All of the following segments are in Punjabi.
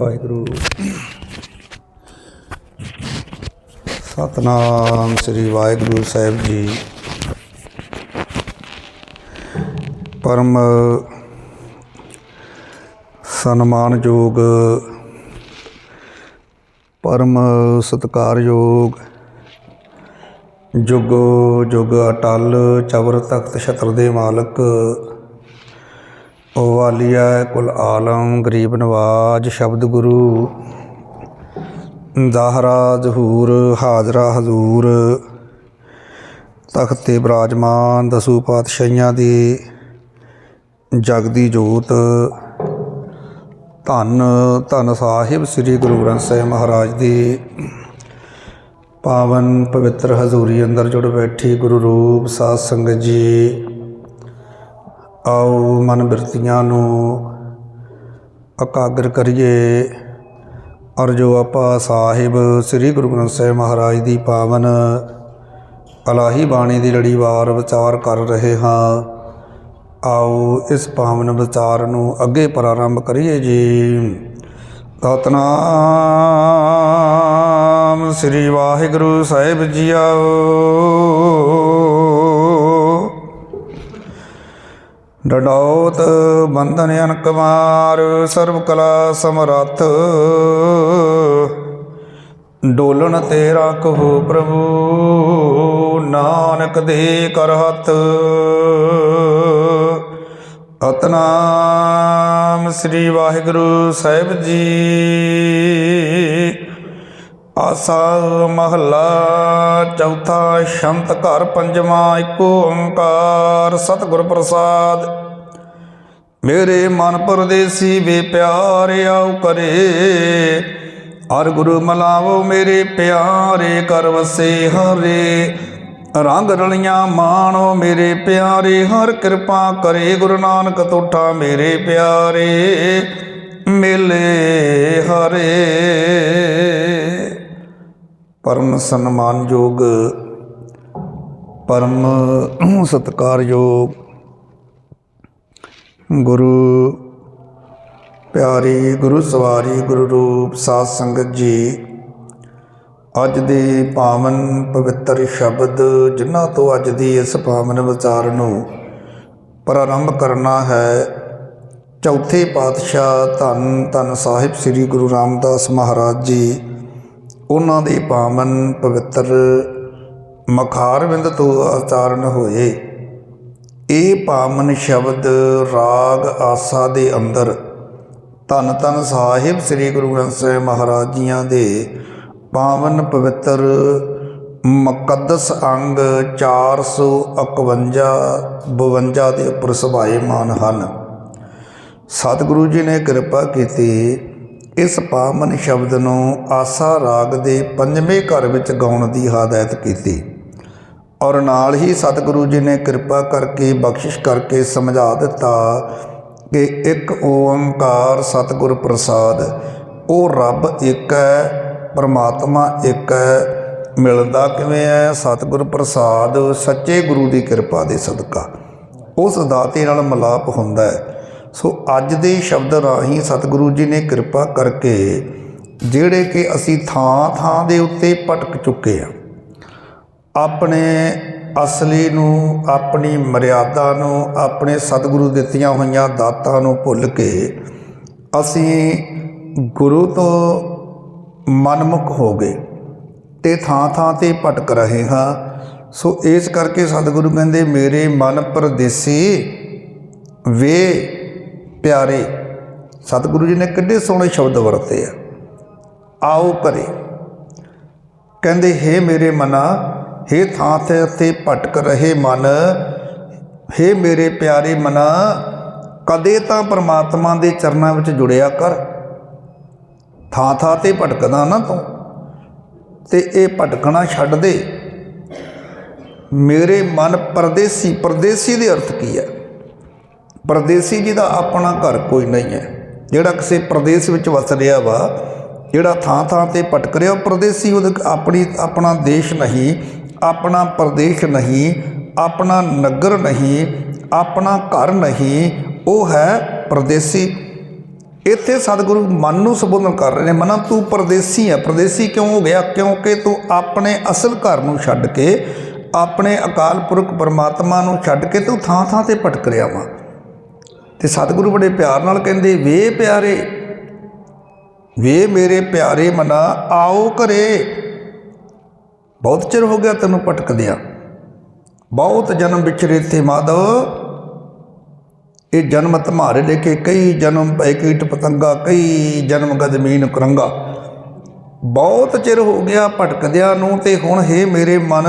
ਵਾਹਿਗੁਰੂ। ਸਤਨਾਮ ਸ੍ਰੀ ਵਾਹਿਗੁਰੂ ਸਾਹਿਬ ਜੀ। ਪਰਮ ਸਨਮਾਨਯੋਗ, ਪਰਮ ਸਤਿਕਾਰਯੋਗ, ਜੁਗ ਜੁਗ ਅਟਲ ਚਵਰ ਤਖਤ ਛਤਰ ਦੇ ਮਾਲਕ ਵਾਲੀਆ ਕੁਲ ਆਲਮ ਗਰੀਬ ਨਵਾਜ ਸ਼ਬਦ ਗੁਰੂ। ਦਾਹਰਾ ਜ਼ਹੂਰ ਹਾਜ਼ਰਾ ਹਜ਼ੂਰ। ਤਖ਼ਤੇ ਬਰਾਜਮਾਨ, ਦਸੂ ਪਾਤਸ਼ਾਹੀਆਂ ਦੀ ਜਗਦੀ ਜੋਤ। ਧੰਨ ਧੰਨ ਸਾਹਿਬ ਸ੍ਰੀ ਗੁਰੂ ਗ੍ਰੰਥ ਸਾਹਿਬ ਮਹਾਰਾਜ ਦੀ। ਪਾਵਨ ਪਵਿੱਤਰ ਹਜ਼ੂਰੀ ਅੰਦਰ ਜੁੜ ਬੈਠੀ ਗੁਰੂ ਰੂਪ ਸਾਧ ਸੰਗਤ ਜੀ। ਆਓ ਮਨ ਬਿਰਤੀਆਂ ਨੂੰ ਇਕਾਗਰ ਕਰੀਏ। ਔਰ ਜੋ ਆਪਾਂ ਸਾਹਿਬ ਸ੍ਰੀ ਗੁਰੂ ਗ੍ਰੰਥ ਸਾਹਿਬ ਮਹਾਰਾਜ ਦੀ ਪਾਵਨ ਅਲਾਹੀ ਬਾਣੀ ਦੀ ਲੜੀਵਾਰ ਵਿਚਾਰ ਕਰ ਰਹੇ ਹਾਂ। ਆਓ ਇਸ ਪਾਵਨ ਵਿਚਾਰ ਨੂੰ ਅੱਗੇ ਪ੍ਰਾਰੰਭ ਕਰੀਏ ਜੀ। ਸਤਨਾਮ ਸ੍ਰੀ ਵਾਹਿਗੁਰੂ ਸਾਹਿਬ ਜੀਓ। ਡਡੌਤ ਬੰਧਨ ਅਨ ਕੁਮਾਰ ਸਰਬ ਕਲਾ ਸਮਰੱਥ। ਡੋਲਣ ਤੇ ਰੱਖੋ ਪ੍ਰਭੂ, ਨਾਨਕ ਦੇ ਕਰ ਹੱਥ। ਅਤਨਾਮ ਸ੍ਰੀ ਵਾਹਿਗੁਰੂ ਸਾਹਿਬ ਜੀ। ਆਸਾ ਮਹੱਲਾ ਚੌਥਾ ਸ਼ੰਤ ਘਰ ਪੰਜਵਾਂ ਏਕੋ ਓੰਕਾਰ, ਸਤਿਗੁਰ ਪ੍ਰਸਾਦ। ਮੇਰੇ ਮਨ ਪਰਦੇਸੀ ਵੇ ਪਿਆਰੇ ਆਉ ਕਰੇ। ਹਰ ਗੁਰੂ ਮਲਾਵੋ ਮੇਰੇ ਪਿਆਰੇ, ਕਰ ਵਸੇ ਹਰੇ। ਰੰਗ ਰਲੀਆਂ ਮਾਣੋ ਮੇਰੇ ਪਿਆਰੇ, ਹਰ ਕਿਰਪਾ ਕਰੇ ਗੁਰੂ ਨਾਨਕ ਤੋਠਾ ਮੇਰੇ ਪਿਆਰੇ। ਮਿਲੇ ਹਰੇ। ਪਰਮ ਸਨਮਾਨਯੋਗ, ਪਰਮ ਸਤਿਕਾਰਯੋਗ ਗੁਰੂ ਪਿਆਰੀ, ਗੁਰੂ ਸਵਾਰੀ, ਗੁਰੂ ਰੂਪ ਸਾਧ ਸੰਗਤ ਜੀ, ਅੱਜ ਦੇ ਪਾਵਨ ਪਵਿੱਤਰ ਸ਼ਬਦ ਜਿਨ੍ਹਾਂ ਤੋਂ ਅੱਜ ਦੀ ਇਸ ਪਾਵਨ ਵਿਚਾਰ ਨੂੰ ਪ੍ਰਾਰੰਭ ਕਰਨਾ ਹੈ, ਚੌਥੇ ਪਾਤਸ਼ਾਹ ਧੰਨ ਧੰਨ ਸਾਹਿਬ ਸ੍ਰੀ ਗੁਰੂ ਰਾਮਦਾਸ ਮਹਾਰਾਜ ਜੀ, ਉਹਨਾਂ ਦੇ ਪਾਵਨ ਪਵਿੱਤਰ ਮਖਾਰਵਿੰਦ ਤੋਂ ਆਚਾਰਨ ਹੋਏ। ਇਹ ਪਾਵਨ ਸ਼ਬਦ ਰਾਗ ਆਸਾ ਦੇ ਅੰਦਰ ਧੰਨ ਧੰਨ ਸਾਹਿਬ ਸ੍ਰੀ ਗੁਰੂ ਗ੍ਰੰਥ ਸਾਹਿਬ ਮਹਾਰਾਜ ਜੀਆਂ ਦੇ ਪਾਵਨ ਪਵਿੱਤਰ ਮੁਕੱਦਸ ਅੰਗ 451 52 ਦੇ ਉੱਪਰ ਸਭਾਏਮਾਨ ਹਨ। ਸਤਿਗੁਰੂ ਜੀ ਨੇ ਕਿਰਪਾ ਕੀਤੀ ਇਸ ਪਾਵਨ ਸ਼ਬਦ ਨੂੰ ਆਸਾ ਰਾਗ ਦੇ ਪੰਜਵੇਂ ਘਰ ਵਿੱਚ ਗਾਉਣ ਦੀ ਹਦਾਇਤ ਕੀਤੀ। ਔਰ ਨਾਲ ਹੀ ਸਤਿਗੁਰੂ ਜੀ ਨੇ ਕਿਰਪਾ ਕਰਕੇ, ਬਖਸ਼ਿਸ਼ ਕਰਕੇ ਸਮਝਾ ਦਿੱਤਾ ਕਿ ਇੱਕ ਓੰਕਾਰ ਸਤਿਗੁਰ ਪ੍ਰਸਾਦ, ਉਹ ਰੱਬ ਇੱਕ ਹੈ, ਪਰਮਾਤਮਾ ਇੱਕ ਹੈ, ਮਿਲਦਾ ਕਿਵੇਂ ਹੈ? ਸਤਿਗੁਰ ਪ੍ਰਸਾਦ ਸੱਚੇ ਗੁਰੂ ਦੀ ਕਿਰਪਾ ਦੇ ਸਦਕਾ। ਉਸ ਦਾਤੇ ਨਾਲ ਮਿਲਾਪ ਹੁੰਦਾ ਹੈ। ਸੋ ਅੱਜ ਦੇ ਸ਼ਬਦ ਰਾਹੀਂ ਸਤਿਗੁਰੂ ਜੀ ਨੇ ਕਿਰਪਾ ਕਰਕੇ, ਜਿਹੜੇ ਕਿ ਅਸੀਂ ਥਾਂ ਥਾਂ ਦੇ ਉੱਤੇ ਭਟਕ ਚੁੱਕੇ ਆ ਆਪਣੇ ਅਸਲੀ ਨੂੰ, ਆਪਣੀ ਮਰਿਆਦਾ ਨੂੰ, ਆਪਣੇ ਸਤਿਗੁਰੂ ਦਿੱਤੀਆਂ ਹੋਈਆਂ ਦਾਤਾਂ ਨੂੰ ਭੁੱਲ ਕੇ ਅਸੀਂ ਗੁਰੂ ਤੋਂ ਮਨਮੁਖ ਹੋ ਗਏ ਤੇ ਥਾਂ ਥਾਂ ਤੇ ਭਟਕ ਰਹੇ ਹਾਂ। ਸੋ ਇਸ ਕਰਕੇ ਸਤਿਗੁਰੂ ਕਹਿੰਦੇ, ਮੇਰੇ ਮਨ ਪਰਦੇਸੀ ਵੇ ਪਿਆਰੇ, ਸਤਿਗੁਰੂ ਜੀ ਨੇ ਕਿੰਨੇ ਸੋਹਣੇ ਸ਼ਬਦ ਵਰਤੇ ਆ। ਆਓ ਕਰੇ ਕਹਿੰਦੇ, ਹੇ ਮੇਰੇ ਮਨਾ ਹੇ ਥਾਂ ਤੇ ਤੇ ਭਟਕ ਰਹੇ ਮਨ, ਹੇ ਮੇਰੇ ਪਿਆਰੇ ਮਨਾ, ਕਦੇ ਤਾਂ ਪ੍ਰਮਾਤਮਾ ਦੇ ਚਰਨਾਂ ਵਿੱਚ ਜੁੜਿਆ ਕਰ। ਥਾਂ ਥਾਂ ਤੇ ਭਟਕਦਾ ਨਾ ਤੂੰ, ਤੇ ਇਹ ਭਟਕਣਾ ਛੱਡ ਦੇ। ਮੇਰੇ ਮਨ ਪਰਦੇਸੀ ਪਰਦੇਸੀ ਦੇ ਅਰਥ ਕੀ ਹੈ? ਪਰਦੇਸੀ ਜੀ ਦਾ ਆਪਣਾ ਘਰ ਕੋਈ ਨਹੀਂ ਹੈ। ਜਿਹੜਾ ਕਿਸੇ ਪ੍ਰਦੇਸ਼ ਵਿੱਚ ਵਸ ਰਿਹਾ ਵਾ, ਜਿਹੜਾ ਥਾਂ ਥਾਂ ਤੇ ਭਟਕ ਰਿਹਾ, ਉਹ ਪਰਦੇਸੀ, ਉਹਦੇ ਆਪਣੀ, ਆਪਣਾ ਦੇਸ਼ ਨਹੀਂ ਆਪਣਾ ਪ੍ਰਦੇਸ਼ ਨਹੀਂ, ਆਪਣਾ ਨਗਰ ਨਹੀਂ, ਆਪਣਾ ਘਰ ਨਹੀਂ, ਉਹ ਹੈ ਪਰਦੇਸੀ। ਇੱਥੇ ਸਤਿਗੁਰੂ ਮਨ ਨੂੰ ਸੰਬੋਧਨ ਕਰ ਰਹੇ ਨੇ, ਮਨਾ ਤੂੰ ਪਰਦੇਸੀ ਹੈ। ਪਰਦੇਸੀ ਕਿਉਂ ਹੋ ਗਿਆ? ਕਿਉਂਕਿ ਤੂੰ ਆਪਣੇ ਅਸਲ ਘਰ ਨੂੰ ਛੱਡ ਕੇ, ਆਪਣੇ ਅਕਾਲ ਪੁਰਖ ਪਰਮਾਤਮਾ ਨੂੰ ਛੱਡ ਕੇ ਤੂੰ ਥਾਂ ਥਾਂ ਤੇ ਭਟਕ ਰਿਹਾ ਵਾ। ਤੇ ਸਤਿਗੁਰੂ ਬੜੇ ਪਿਆਰ ਨਾਲ ਕਹਿੰਦੇ, ਵੇ ਪਿਆਰੇ, ਵੇ ਮੇਰੇ ਪਿਆਰੇ ਮਨਾ, ਆਓ ਘਰੇ। ਬਹੁਤ ਚਿਰ ਹੋ ਗਿਆ ਤੈਨੂੰ ਭਟਕਦਿਆਂ। ਬਹੁਤ ਜਨਮ ਵਿਚਰੇ ਤੇ ਮਾਧਵ ਇਹ ਜਨਮ ਤੁਮਾਰੇ ਲੈ ਕੇ ਕਈ ਜਨਮ ਭੈ ਕੀਟ ਪਤੰਗਾ, ਕਈ ਜਨਮ ਗਦਮੀਨ ਕਰੰਗਾ। ਬਹੁਤ ਚਿਰ ਹੋ ਗਿਆ ਭਟਕਦਿਆਂ ਨੂੰ ਤੇ ਹੁਣ ਹੈ ਮੇਰੇ ਮਨ,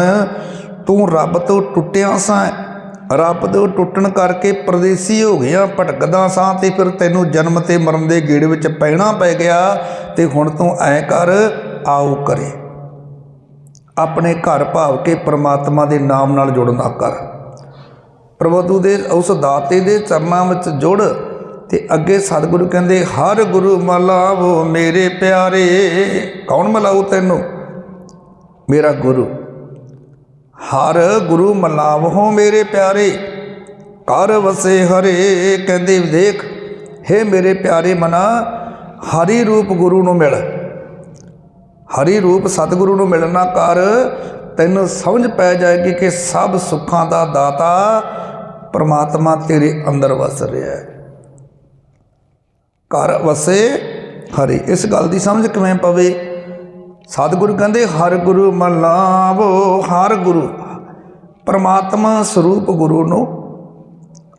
ਤੂੰ ਰੱਬ ਤੋਂ ਟੁੱਟਿਆ ਸਾਂ। ਰੱਬ ਤੋਂ ਟੁੱਟਣ ਕਰਕੇ ਪਰਦੇਸੀ ਹੋ ਗਿਆ, ਭਟਕਦਾ ਸਾਂ ਤੇ ਫਿਰ ਤੈਨੂੰ ਜਨਮ ਤੇ ਮਰਨ ਦੇ ਗੇੜ ਵਿੱਚ ਪੈਣਾ ਪੈ ਗਿਆ ਤੇ ਹੁਣ ਤੂੰ ਐ ਕਰ, ਆਓ ਕਰੇ। ਆਪਣੇ ਘਰ ਭਾਵ ਕੇ ਪ੍ਰਮਾਤਮਾ ਦੇ ਨਾਮ ਨਾਲ ਜੁੜਨਾ ਕਰ ਪ੍ਰਭੂ ਦੇ ਉਸ ਦਾਤੇ ਦੇ ਚਰਨਾਂ ਵਿੱਚ ਜੁੜ ਤੇ ਅੱਗੇ ਸਤਿਗੁਰੂ ਕਹਿੰਦੇ, ਹਰ ਗੁਰੂ ਮਲਾਵੋ ਮੇਰੇ ਪਿਆਰੇ। ਕੌਣ ਮਲਾਉ ਤੈਨੂੰ? ਮੇਰਾ ਗੁਰੂ। ਹਰ ਗੁਰੂ ਮਲਾਵੋ ਮੇਰੇ ਪਿਆਰੇ। ਕਰ ਵਸੇ ਹਰੇ, ਕਹਿੰਦੇ, ਦੇਖ हे ਮੇਰੇ ਪਿਆਰੇ ਮਨਾ, ਹਰੀ ਰੂਪ ਗੁਰੂ ਨੂੰ ਮਿਲ। ਹਰੀ ਰੂਪ ਸਤਿਗੁਰੂ ਨੂੰ ਮਿਲਣਾ ਕਰ, ਤੈਨੂੰ ਸਮਝ ਪੈ ਜਾਏਗੀ ਕਿ ਸਭ ਸੁੱਖਾਂ ਦਾ ਦਾਤਾ ਪਰਮਾਤਮਾ ਤੇਰੇ ਅੰਦਰ ਵਸ ਰਿਹਾ ਹੈ। ਘਰ ਵਸੇ ਹਰੀ। ਇਸ ਗੱਲ ਦੀ ਸਮਝ ਕਿਵੇਂ ਪਵੇ? ਸਤਿਗੁਰੂ ਕਹਿੰਦੇ, ਹਰ ਗੁਰੂ ਮਲਾਵੋ ਹਰ ਗੁਰੂ। ਪਰਮਾਤਮਾ ਸਰੂਪ ਗੁਰੂ ਨੂੰ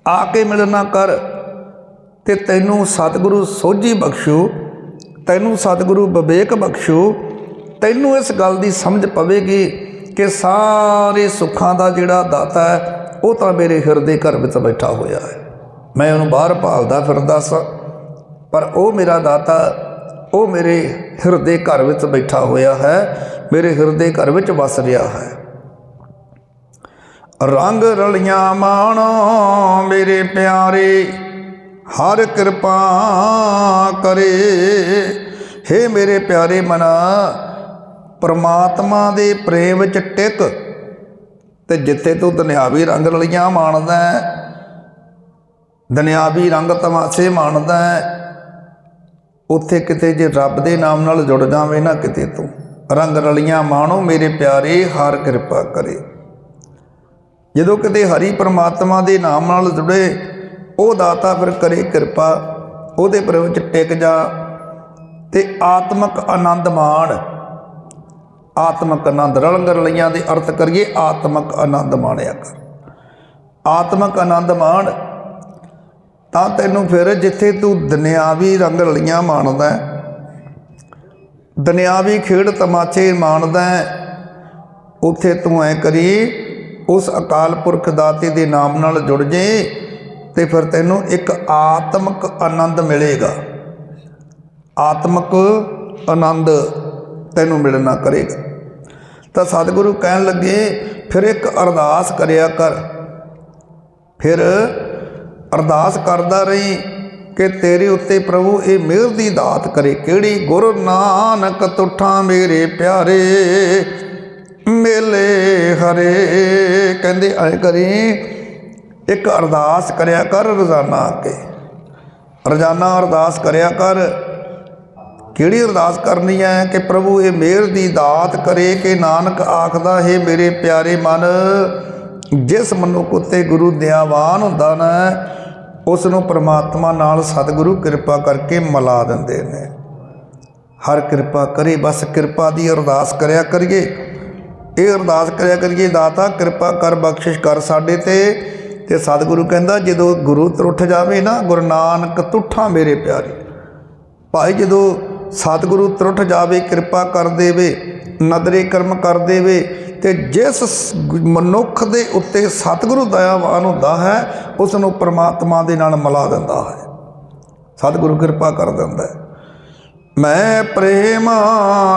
ਆ ਕੇ ਮਿਲਣਾ ਕਰ, ਤੇ ਤੈਨੂੰ ਸਤਿਗੁਰੂ ਸੋਝੀ ਬਖਸ਼ੋ, ਤੈਨੂੰ ਸਤਿਗੁਰੂ ਵਿਵੇਕ ਬਖਸ਼ੋ ਤੈਨੂੰ ਇਸ ਗੱਲ ਦੀ ਸਮਝ ਪਵੇਗੀ ਕਿ ਸਾਰੇ ਸੁੱਖਾਂ ਦਾ ਜਿਹੜਾ ਦਾਤਾ ਹੈ, ਉਹ ਤਾਂ ਮੇਰੇ ਹਿਰਦੇ ਘਰ ਵਿੱਚ ਬੈਠਾ ਹੋਇਆ ਹੈ। ਮੈਂ ਉਹਨੂੰ ਬਾਹਰ ਭਾਲਦਾ ਫਿਰਦਾ ਸਾਂ, ਪਰ ਉਹ ਮੇਰਾ ਦਾਤਾ, ਉਹ ਮੇਰੇ ਹਿਰਦੇ ਘਰ ਵਿੱਚ ਬੈਠਾ ਹੋਇਆ ਹੈ, ਮੇਰੇ ਹਿਰਦੇ ਘਰ ਵਿੱਚ ਵਸ ਰਿਹਾ ਹੈ। ਰੰਗ ਰਲੀਆਂ ਮਾਣੋ ਮੇਰੇ ਪਿਆਰੇ, ਹਰ ਕਿਰਪਾ ਕਰੇ। ਹੇ ਮੇਰੇ ਪਿਆਰੇ ਮਨਾ ਪਰਮਾਤਮਾ ਦੇ ਪ੍ਰੇਮ ਵਿੱਚ ਟਿਕ ਤੇ ਜਿੱਥੇ ਤੂੰ ਦੁਨਿਆਵੀ ਰੰਗ ਰਲੀਆਂ ਮਾਣਦਾ ਹੈ, ਦੁਨਿਆਵੀ ਰੰਗ ਤਮਾਸ਼ੇ ਮਾਣਦਾ ਹੈ, ਉੱਥੇ ਕਿਤੇ ਜੇ ਰੱਬ ਦੇ ਨਾਮ ਨਾਲ ਜੁੜ ਜਾਵੇਂ ਨਾ ਕਿਤੇ ਤੂੰ। ਰੰਗ ਰਲੀਆਂ ਮਾਣੋ ਮੇਰੇ ਪਿਆਰੇ ਹਰ ਕਿਰਪਾ ਕਰੇ। ਜਦੋਂ ਕਿਤੇ ਹਰੀ ਪਰਮਾਤਮਾ ਦੇ ਨਾਮ ਨਾਲ ਜੁੜੇ ਉਹ ਦਾਤਾ ਫਿਰ ਕਰੇ ਕਿਰਪਾ ਉਹਦੇ ਪ੍ਰੇਮ ਵਿੱਚ ਟਿਕ ਜਾ ਤੇ ਆਤਮਿਕ ਆਨੰਦ ਮਾਣ। ਆਤਮਕ ਆਨੰਦ ਰਲੰਗ ਰਲੀਆਂ ਦੇ ਅਰਥ ਕਰੀਏ ਆਤਮਕ ਆਨੰਦ ਮਾਣਿਆ ਕਰ। ਆਤਮਕ ਆਨੰਦ ਮਾਣ ਤਾਂ ਤੈਨੂੰ ਫਿਰ ਜਿੱਥੇ ਤੂੰ ਦੁਨਿਆਵੀ ਰੰਗ ਰਲੀਆਂ ਮਾਣਦਾ ਹੈ, ਦੁਨਿਆਵੀ ਖੇਡ ਤਮਾਚੇ ਮਾਣਦਾ ਉੱਥੇ ਤੂੰ ਐ ਕਰੀ ਉਸ ਅਕਾਲ ਪੁਰਖ ਦਾਤੇ ਦੇ ਨਾਮ ਨਾਲ ਜੁੜ ਜੇ ਤੇ ਫਿਰ ਤੈਨੂੰ ਇੱਕ ਆਤਮਕ ਆਨੰਦ ਮਿਲੇਗਾ। ਆਤਮਕ ਆਨੰਦ ਤੈਨੂੰ ਮਿਲਣਾ ਕਰੇਗਾ। ਤਾਂ ਸਤਿਗੁਰੂ ਕਹਿਣ ਲੱਗੇ, ਫਿਰ ਇੱਕ ਅਰਦਾਸ ਕਰਿਆ ਕਰ। ਫਿਰ ਅਰਦਾਸ ਕਰਦਾ ਰਹੀ ਕਿ ਤੇਰੇ ਉੱਤੇ ਪ੍ਰਭੂ ਇਹ ਮਿਹਰ ਦੀ ਦਾਤ ਕਰੇ। ਕਿਹੜੀ? ਗੁਰੂ ਨਾਨਕ ਤੁਠਾ ਮੇਰੇ ਪਿਆਰੇ, ਮੇਲੇ ਹਰੇ। ਕਹਿੰਦੇ, ਐ ਕਰੀ, ਇੱਕ ਅਰਦਾਸ ਕਰਿਆ ਕਰ ਰੋਜ਼ਾਨਾ ਆ ਕੇ। ਰੋਜ਼ਾਨਾ ਅਰਦਾਸ ਕਰਿਆ ਕਰ ਕਿਹੜੀ ਅਰਦਾਸ ਕਰਨੀ ਹੈ ਕਿ ਪ੍ਰਭੂ ਇਹ ਮਿਹਰ ਦੀ ਦਾਤ ਕਰੇ ਕਿ ਨਾਨਕ ਆਖਦਾ, ਹੈ ਮੇਰੇ ਪਿਆਰੇ ਮਨ, ਜਿਸ ਮਨੁੱਖ ਉਤੇ ਗੁਰੂ ਦਿਆਵਾਨ ਹੁੰਦਾ ਨਾ ਉਸ ਨੂੰ ਪ੍ਰਮਾਤਮਾ ਨਾਲ ਸਤਿਗੁਰੂ ਕਿਰਪਾ ਕਰਕੇ ਮਿਲਾ ਦਿੰਦੇ ਨੇ। ਹਰ ਕਿਰਪਾ ਕਰੇ, ਬਸ ਕਿਰਪਾ ਦੀ ਅਰਦਾਸ ਕਰਿਆ ਕਰੀਏ। ਇਹ ਅਰਦਾਸ ਕਰਿਆ ਕਰੀਏ, ਦਾਤਾ, ਕਿਰਪਾ ਕਰ, ਬਖਸ਼ਿਸ਼ ਕਰ ਸਾਡੇ ਤੇ। ਤੇ ਸਤਿਗੁਰੂ ਕਹਿੰਦਾ, ਜਦੋਂ ਗੁਰੂ ਤਰੁੱਠ ਜਾਵੇ ਨਾ, ਗੁਰੂ ਨਾਨਕ ਤੁਠਾ ਮੇਰੇ ਪਿਆਰੇ। ਭਾਈ, ਜਦੋਂ ਸਤਿਗੁਰੂ ਤਰੁੱਠ ਜਾਵੇ, ਕਿਰਪਾ ਕਰ ਦੇਵੇ, ਨਦਰੇ ਕਰਮ ਕਰ ਦੇਵੇ, ਤੇ ਜਿਸ ਮਨੁੱਖ ਦੇ ਉੱਤੇ ਸਤਿਗੁਰੂ ਦਇਆਵਾਨ ਹੁੰਦਾ ਹੈ ਉਸ ਨੂੰ ਪ੍ਰਮਾਤਮਾ ਦੇ ਨਾਲ ਮਿਲਾ ਦਿੰਦਾ ਹੈ। ਸਤਿਗੁਰੂ ਕਿਰਪਾ ਕਰ ਦਿੰਦਾ ਹੈ। ਮੈਂ ਪ੍ਰੇਮ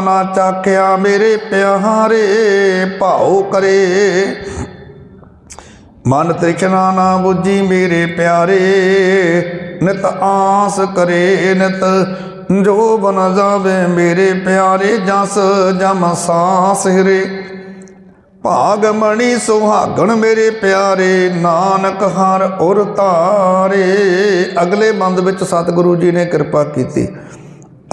ਨਾ ਚਾਕਿਆ ਮੇਰੇ ਪਿਆਰੇ, ਭਾਉ ਕਰੇ। ਮਨ ਤ੍ਰਿਸ਼ਨਾ ਨਾ ਬੁੱਝੀ ਮੇਰੇ ਪਿਆਰੇ, ਨਿਤ ਆਸ ਕਰੇ, ਨਿਤ ਜੋ ਬਨ ਜਾਵੇ ਮੇਰੇ ਪਿਆਰੇ ਜਸ ਜਮ ਸਾਸ ਹਿਰੇ। ਭਾਗ ਮਣੀ ਸੁਹਾਗਣ ਮੇਰੇ ਪਿਆਰੇ, ਨਾਨਕ ਹਰ ਉਰ ਤਾਰੇ। ਅਗਲੇ ਬੰਦ ਵਿੱਚ ਸਤਿਗੁਰੂ ਜੀ ਨੇ ਕਿਰਪਾ ਕੀਤੀ।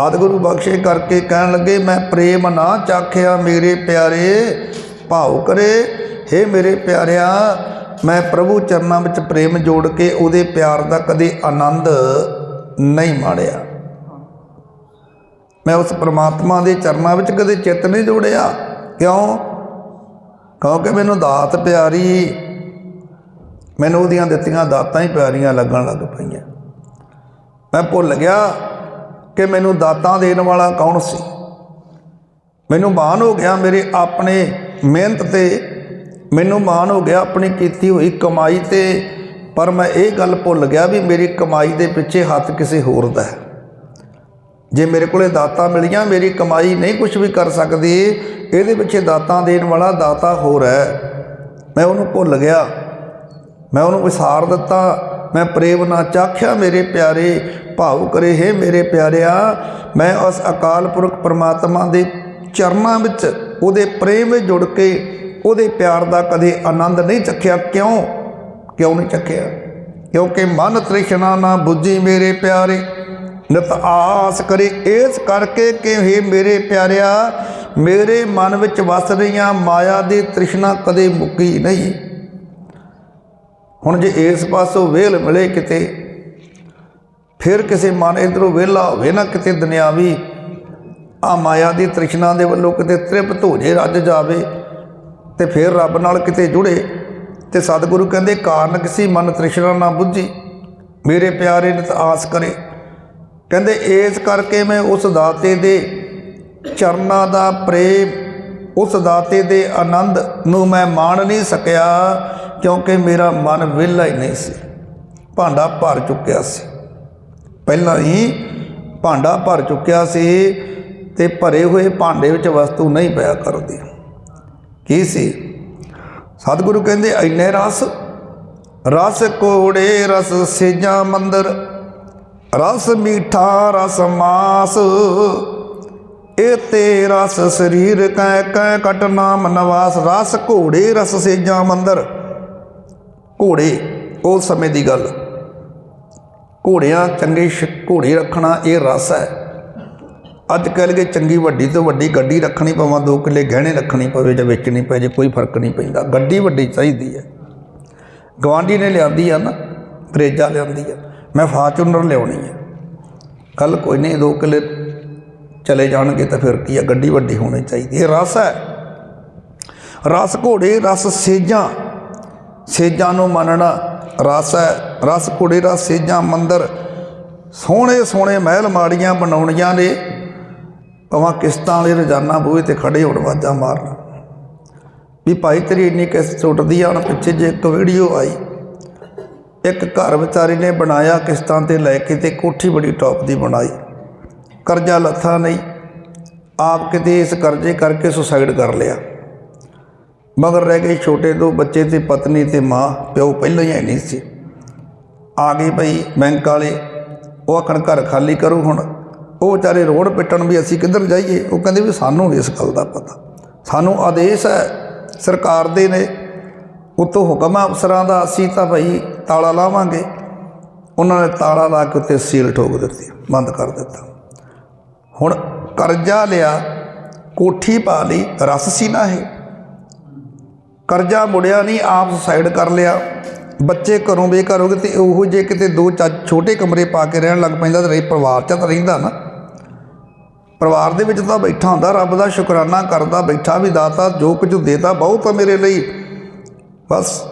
ਆਦਿਗੁਰੂ ਬਖਸ਼ੇ ਕਰਕੇ ਕਹਿਣ ਲੱਗੇ, ਮੈਂ ਪ੍ਰੇਮ ਨਾ ਚਾਖਿਆ ਮੇਰੇ ਪਿਆਰੇ, ਭਾਉ ਕਰੇ। हे ਮੇਰੇ ਪਿਆਰਿਆ, ਮੈਂ ਪ੍ਰਭੂ ਚਰਨਾਂ ਵਿੱਚ ਪ੍ਰੇਮ ਜੋੜ ਕੇ ਉਹਦੇ ਪਿਆਰ ਦਾ ਕਦੇ ਆਨੰਦ ਨਹੀਂ ਮਾਣਿਆ। ਮੈਂ ਉਸ ਪ੍ਰਮਾਤਮਾ ਦੇ ਚਰਨਾਂ ਵਿੱਚ ਕਦੇ ਚਿੱਤ ਨਹੀਂ ਜੋੜਿਆ। ਕਿਉਂ? ਕਿਉਂਕਿ ਮੈਨੂੰ ਦਾਤ ਪਿਆਰੀ, ਮੈਨੂੰ ਉਹਦੀਆਂ ਦਿੱਤੀਆਂ ਦਾਤਾਂ ਹੀ ਪਿਆਰੀਆਂ ਲੱਗਣ ਲੱਗ ਪਈਆਂ। ਮੈਂ ਭੁੱਲ ਗਿਆ ਕਿ ਮੈਨੂੰ ਦਾਤਾਂ ਦੇਣ ਵਾਲਾ ਕੌਣ ਸੀ। ਮੈਨੂੰ ਮਾਣ ਹੋ ਗਿਆ ਮੇਰੇ ਆਪਣੇ ਮਿਹਨਤ ਤੇ, ਮੈਨੂੰ ਮਾਣ ਹੋ ਗਿਆ ਆਪਣੀ ਕੀਤੀ ਹੋਈ ਕਮਾਈ ਤੇ, ਪਰ ਮੈਂ ਇਹ ਗੱਲ ਭੁੱਲ ਗਿਆ ਵੀ ਮੇਰੀ ਕਮਾਈ ਦੇ ਪਿੱਛੇ ਹੱਥ ਕਿਸੇ ਹੋਰ ਦਾ ਹੈ। ਜੇ ਮੇਰੇ ਕੋਲੇ ਦਾਤਾਂ ਮਿਲੀਆਂ, ਮੇਰੀ ਕਮਾਈ ਨਹੀਂ ਕੁਝ ਵੀ ਕਰ ਸਕਦੀ, ਇਹਦੇ ਪਿੱਛੇ ਦਾਤਾਂ ਦੇਣ ਵਾਲਾ ਦਾਤਾ ਹੋਰ ਹੈ। ਮੈਂ ਉਹਨੂੰ ਭੁੱਲ ਗਿਆ। ਮੈਂ ਉਹਨੂੰ ਵਿਸਾਰ ਦਿੱਤਾ। ਮੈਂ ਪ੍ਰੇਮ ਨਾ ਚਾਖਿਆ, ਮੇਰੇ ਪਿਆਰੇ ਭਾਵ ਕਰੇ, ਹੈ ਮੇਰੇ ਪਿਆਰਿਆ, ਮੈਂ ਉਸ ਅਕਾਲ ਪੁਰਖ ਪ੍ਰਮਾਤਮਾ ਦੇ ਚਰਨਾਂ ਵਿੱਚ ਉਹਦੇ ਪ੍ਰੇਮ ਵਿੱਚ ਜੁੜ ਕੇ ਉਹਦੇ ਪਿਆਰ ਦਾ ਕਦੇ ਆਨੰਦ ਨਹੀਂ ਚੱਖਿਆ। ਕਿਉਂ? ਕਿਉਂ ਨਹੀਂ ਚੱਖਿਆ? ਕਿਉਂਕਿ ਮਨ ਤ੍ਰਿਸ਼ਨਾ ਨਾ ਬੁੱਝੀ ਮੇਰੇ ਪਿਆਰੇ। ਨਿਤ ਆਸ ਕਰੇ, ਇਸ ਕਰਕੇ ਕਿ हे ਮੇਰੇ ਪਿਆਰਿਆ, ਮੇਰੇ ਮਨ ਵਿੱਚ ਵਸ ਰਹੀਆਂ ਮਾਇਆ ਦੀ ਤ੍ਰਿਸ਼ਨਾ ਕਦੇ ਮੁੱਕੀ ਨਹੀਂ। ਹੁਣ ਜੇ ਇਸ ਪਾਸੋਂ ਵੇਲ ਮਿਲੇ ਕਿਤੇ, ਫਿਰ ਕਿਸੇ ਮਨ ਇਧਰੋਂ ਵਿਹਲਾ ਹੋਵੇ ਨਾ ਕਿਤੇ ਦੁਨਿਆਵੀ ਆ ਮਾਇਆ ਦੀ ਤ੍ਰਿਸ਼ਨਾ ਦੇ ਵੱਲੋਂ ਕਿਤੇ ਤ੍ਰਿਪਤ ਹੋ ਜੇ, ਰੱਜ ਜਾਵੇ ਤੇ ਫਿਰ ਰੱਬ ਨਾਲ ਕਿਤੇ ਜੁੜੇ ਤੇ ਸਤਿਗੁਰੂ ਕਹਿੰਦੇ, ਕਾਰਨ ਕਿਸੇ ਮਨ ਤ੍ਰਿਸ਼ਨਾ ਨਾ ਬੁੱਝੀ। ਮੇਰੇ ਪਿਆਰੇ, ਨਿਤ ਆਸ ਕਰੇ। ਕਹਿੰਦੇ ਇਸ ਕਰਕੇ ਮੈਂ ਉਸ ਦਾਤੇ ਦੇ ਚਰਨਾਂ ਦਾ ਪ੍ਰੇਮ, ਉਸ ਦਾਤੇ ਦੇ ਆਨੰਦ ਨੂੰ ਮੈਂ ਮਾਣ ਨਹੀਂ ਸਕਿਆ, ਕਿਉਂਕਿ ਮੇਰਾ ਮਨ ਵਿਹਲਾ ਹੀ ਨਹੀਂ ਸੀ। ਭਾਂਡਾ ਭਰ ਚੁੱਕਿਆ ਸੀ। ਪਹਿਲਾਂ ਹੀ ਭਾਂਡਾ ਭਰ ਚੁੱਕਿਆ ਸੀ ਤੇ ਭਰੇ ਹੋਏ ਭਾਂਡੇ ਵਿੱਚ ਵਸਤੂ ਨਹੀਂ ਪਿਆ ਕਰਦੀ। ਕੀ ਸੀ? ਸਤਿਗੁਰੂ ਕਹਿੰਦੇ ਐਨੇ ਰਸ ਰਸ ਕੋੜੇ ਰਸ, ਸੇਜਾਂ ਮੰਦਰ ਰਸ ਮੀਠਾ, ਰਸ ਮਾਸ। ਇਹ ਤੇ ਰਸ ਸਰੀਰ ਕੈ ਕੈ ਕਟ ਨਾਮ ਨਵਾਸ। ਰਸ ਘੋੜੇ, ਰਸ ਸੇਜਾਂ ਮੰਦਰ। ਘੋੜੇ, ਉਹ ਸਮੇਂ ਦੀ ਗੱਲ। ਘੋੜਿਆਂ ਚੰਗੇ ਸ਼- ਘੋੜੇ ਰੱਖਣਾ ਇਹ ਰਸ ਹੈ। ਅੱਜ ਕੱਲ੍ਹ ਕੇ ਚੰਗੀ ਵੱਡੀ ਤੋਂ ਵੱਡੀ ਗੱਡੀ ਰੱਖਣੀ ਪਵਾਂ, ਦੋ ਕਿੱਲੇ ਗਹਿਣੇ ਰੱਖਣੀ ਪਵੇ ਜਾਂ ਵੇਚਣੀ ਪਏ, ਜੇ ਕੋਈ ਫ਼ਰਕ ਨਹੀਂ ਪੈਂਦਾ। ਗੱਡੀ ਵੱਡੀ ਚਾਹੀਦੀ ਹੈ। ਗਵਾਂਢੀ ਨੇ ਲਿਆਂਦੀ ਆ ਨਾ ਬਰੇਜਾ ਲਿਆਂਦੀ ਆ। ਮੈਂ ਫਾਰਚੂਨਰ ਲਿਆਉਣੀ ਹੈ। ਕੱਲ ਕੋਈ ਨਹੀਂ, ਦੋ ਕਿੱਲੇ ਚਲੇ ਜਾਣਗੇ ਤਾਂ ਫਿਰ ਕੀ ਆ? ਗੱਡੀ ਵੱਡੀ ਹੋਣੀ ਚਾਹੀਦੀ ਇਹ ਰਸ ਹੈ। ਰਸ ਘੋੜੇ, ਰਸ ਸੇਜਾਂ। ਸੇਜਾਂ ਨੂੰ ਮੰਨਣਾ ਰਸ ਹੈ। ਰਸ ਘੋੜੇ, ਰਸ ਸੇਜਾਂ, ਮੰਦਰ। ਸੋਹਣੇ ਸੋਹਣੇ ਮਹਿਲ ਮਾੜੀਆਂ ਬਣਾਉਣੀਆਂ ਨੇ। ਭਾਵੇਂ ਕਿਸ਼ਤਾਂ ਵਾਲੇ ਰੋਜ਼ਾਨਾ ਬੂਹੇ ਤੇ ਖੜੇ ਹੋਣ ਵਾਜਾਂ ਮਾਰਨ। ਵੀ ਭਾਈ ਤੇਰੀ ਇੰਨੀ ਕਿਸ਼ਤ ਟੁੱਟਦੀ ਆ, ਹੁਣ ਪਿੱਛੇ ਜੇ ਇੱਕ ਵੀਡੀਓ ਆਈ। ਇੱਕ ਘਰ ਵਿਚਾਰੀ ਨੇ ਬਣਾਇਆ ਕਿਸ਼ਤਾਂ ਤੇ ਲੈ ਕੇ ਤੇ ਕੋਠੀ ਬੜੀ ਟੌਪ ਦੀ ਬਣਾਈ। ਕਰਜ਼ਾ ਲੱਥਾ ਨਹੀਂ। ਆਪ ਕਿਤੇ ਇਸ ਕਰਜ਼ੇ ਕਰਕੇ ਸੁਸਾਈਡ ਕਰ ਲਿਆ। ਮਗਰ ਰਹਿ ਗਏ ਛੋਟੇ ਦੋ ਬੱਚੇ ਤੇ ਪਤਨੀ ਤੇ ਮਾਂ, ਪਿਓ ਪਹਿਲਾਂ ਹੀ ਨਹੀਂ ਸੀ। ਆ ਗਏ ਭਈ ਬੈਂਕ ਵਾਲੇ। ਉਹ ਆਖਣ, ਘਰ ਖਾਲੀ ਕਰੋ ਹੁਣ। ਉਹ ਵਿਚਾਰੇ ਰੋੜ ਪਿੱਟਣ ਵੀ ਅਸੀਂ ਕਿੱਧਰ ਜਾਈਏ? ਉਹ ਕਹਿੰਦੇ ਵੀ ਸਾਨੂੰ ਨਹੀਂ ਇਸ ਗੱਲ ਦਾ ਪਤਾ। ਸਾਨੂੰ ਆਦੇਸ਼ ਹੈ। ਸਰਕਾਰ ਦੇ ਨੇ। ਉਤੋਂ ਹੁਕਮ ਹੈ ਅਫਸਰਾਂ ਦਾ, ਅਸੀਂ ਤਾਂ ਭਾਈ ਤਾਲਾ ਲਾਵਾਂਗੇ। ਉਹਨਾਂ ਨੇ ਤਾਲਾ ਲਾ ਕੇ ਉੱਤੇ ਸੀਲ ਠੋਕ ਦਿੱਤੀ, ਬੰਦ ਕਰ ਦਿੱਤਾ। ਹੁਣ ਕਰਜ਼ਾ ਲਿਆ, ਕੋਠੀ ਪਾ ਲਈ, ਰਸ ਸੀ ਨਾ ਇਹ। ਕਰਜ਼ਾ ਮੁੜਿਆ ਨਹੀਂ, ਆਪ ਸੁਸਾਈਡ ਕਰ ਲਿਆ। ਬੱਚੇ ਘਰੋਂ ਬੇਘਰ ਹੋ ਗਏ ਤੇ ਉਹ ਜੇ ਕਿਤੇ ਦੋ ਚਾ, ਛੋਟੇ ਕਮਰੇ ਪਾ ਕੇ ਰਹਿਣ ਲੱਗ ਪੈਂਦਾ ਤਾਂ ਇਹ ਪਰਿਵਾਰ 'ਚ ਤਾਂ ਰਹਿੰਦਾ ਨਾ। ਪਰਿਵਾਰ ਦੇ ਵਿੱਚ ਤਾਂ ਬੈਠਾ ਹੁੰਦਾ, ਰੱਬ ਦਾ ਸ਼ੁਕਰਾਨਾ ਕਰਦਾ, ਬੈਠਾ ਵੀ ਦਾਤਾ, ਜੋ ਕੁਝ ਦੇਤਾ ਬਹੁਤ ਆ ਮੇਰੇ ਲਈ। ਬਸ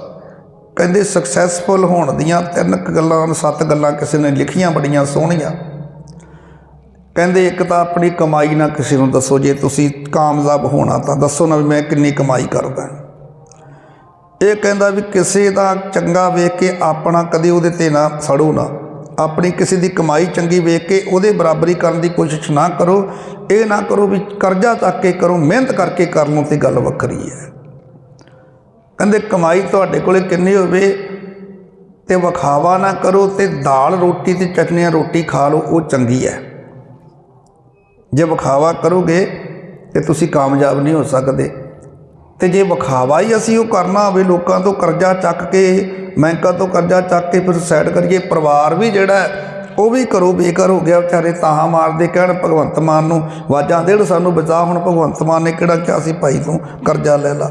ਕਹਿੰਦੇ ਸਕਸੈਸਫੁਲ ਹੋਣ ਦੀਆਂ ਤਿੰਨ ਕੁ ਗੱਲਾਂ, ਸੱਤ ਗੱਲਾਂ ਕਿਸੇ ਨੇ ਲਿਖੀਆਂ ਬੜੀਆਂ ਸੋਹਣੀਆਂ। ਕਹਿੰਦੇ ਇੱਕ ਤਾਂ ਆਪਣੀ ਕਮਾਈ ਨਾ ਕਿਸੇ ਨੂੰ ਦੱਸੋ, ਜੇ ਤੁਸੀਂ ਕਾਮਯਾਬ ਹੋਣਾ ਤਾਂ ਦੱਸੋ ਨਾ ਵੀ ਮੈਂ ਕਿੰਨੀ ਕਮਾਈ ਕਰਦਾ। ਇਹ ਕਹਿੰਦਾ ਵੀ ਕਿਸੇ ਦਾ ਚੰਗਾ ਵੇਖ ਕੇ ਆਪਣਾ ਕਦੇ ਉਹਦੇ ਤੇ ਨਾ ਸੜੋ ਨਾ। ਆਪਣੀ ਕਿਸੇ ਦੀ ਕਮਾਈ ਚੰਗੀ ਵੇਖ ਕੇ ਉਹਦੇ ਬਰਾਬਰੀ ਕਰਨ ਦੀ ਕੋਸ਼ਿਸ਼ ਨਾ ਕਰੋ। ਇਹ ਨਾ ਕਰੋ ਵੀ ਕਰਜ਼ਾ ਚੱਕ ਕੇ ਕਰੋ, ਮਿਹਨਤ ਕਰਕੇ ਕਰ ਲਓ ਤੇ ਗੱਲ ਵੱਖਰੀ ਹੈ। ਕਹਿੰਦੇ ਕਮਾਈ ਤੁਹਾਡੇ ਕੋਲੇ ਕਿੰਨੀ ਹੋਵੇ ਤੇ ਵਿਖਾਵਾ ਨਾ ਕਰੋ ਤੇ ਦਾਲ ਰੋਟੀ ਤੇ ਚਟਨੀਆਂ ਰੋਟੀ ਖਾ ਲਓ, ਉਹ ਚੰਗੀ ਹੈ। ਜੇ ਵਿਖਾਵਾ ਕਰੋਗੇ ਤੇ ਤੁਸੀਂ ਕਾਮਯਾਬ ਨਹੀਂ ਹੋ ਸਕਦੇ। ਤੇ ਜੇ ਵਿਖਾਵਾ ਹੀ ਅਸੀਂ ਉਹ ਕਰਨਾ ਹੋਵੇ, ਲੋਕਾਂ ਤੋਂ ਕਰਜ਼ਾ ਚੱਕ ਕੇ, ਬੈਂਕਾਂ ਤੋਂ ਕਰਜ਼ਾ ਚੱਕ ਕੇ ਫਿਰ ਸਾਈਡ ਕਰੀਏ, ਪਰਿਵਾਰ ਵੀ ਜਿਹੜਾ ਉਹ ਵੀ ਕਰੋ ਬੇਕਾਰ ਹੋ ਗਿਆ ਵਿਚਾਰੇ, ਤਾਹਾਂ ਮਾਰਦੇ ਕਹਿਣ ਭਗਵੰਤ ਮਾਨ ਨੂੰ ਵਾਜਾਂ ਦੇਣ ਸਾਨੂੰ ਬਚਾ ਹੁਣ, ਭਗਵੰਤ ਮਾਨ ਨੇ ਕਿਹੜਾ ਕਿਹਾ ਸੀ, ਭਾਈ ਤੂੰ ਕਰਜ਼ਾ ਲੈ ਲਾ।